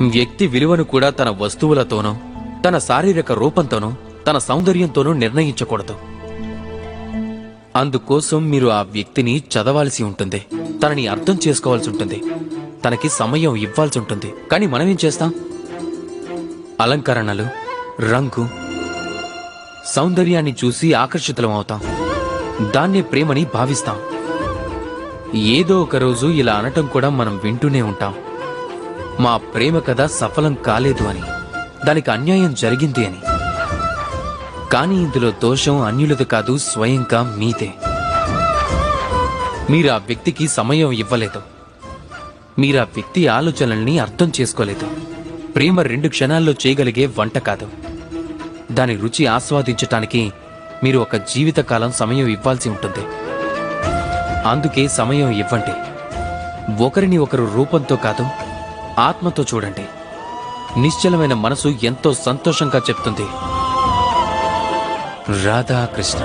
వ్యక్తి విలువను కూడా తన వస్తువులతోనో తన శారీరక రూపంతోనో తన సౌందర్యంతోనూ నిర్ణయించకూడదు. అందుకోసం మీరు ఆ వ్యక్తిని చదవాల్సి ఉంటుంది. తనని అర్థం చేసుకోవాల్సి ఉంటుంది. తనకి సమయం ఇవ్వాల్సి ఉంటుంది. కానీ మనం ఏం చేస్తాం? అలంకరణలు రంగు సౌందర్యాన్ని చూసి ఆకర్షితులం అవుతాం. దాన్నే ప్రేమని భావిస్తాం. ఏదో ఒక రోజు ఇలా అనటం కూడా మనం వింటూనే ఉంటాం. మా ప్రేమ కథ సఫలం కాలేదు అని దానికి అన్యాయం జరిగింది అని. కానీ ఇందులో దోషం అన్యులది కాదు స్వయంగా మీదే. మీరు ఆ వ్యక్తికి సమయం ఇవ్వలేదు. మీరు ఆ వ్యక్తి ఆలోచనల్ని అర్థం చేసుకోలేదు. ప్రేమ రెండు క్షణాల్లో చేయగలిగే వంట కాదు. దాని రుచి ఆస్వాదించటానికి మీరు ఒక జీవితకాలం సమయం ఇవ్వాల్సి ఉంటుంది. అందుకే సమయం ఇవ్వండి. ఒకరిని ఒకరు రూపంతో కాదు ఆత్మతో చూడండి. నిశ్చలమైన మనసు ఎంతో సంతోషంగా చెప్తుంది. రాధాకృష్ణ.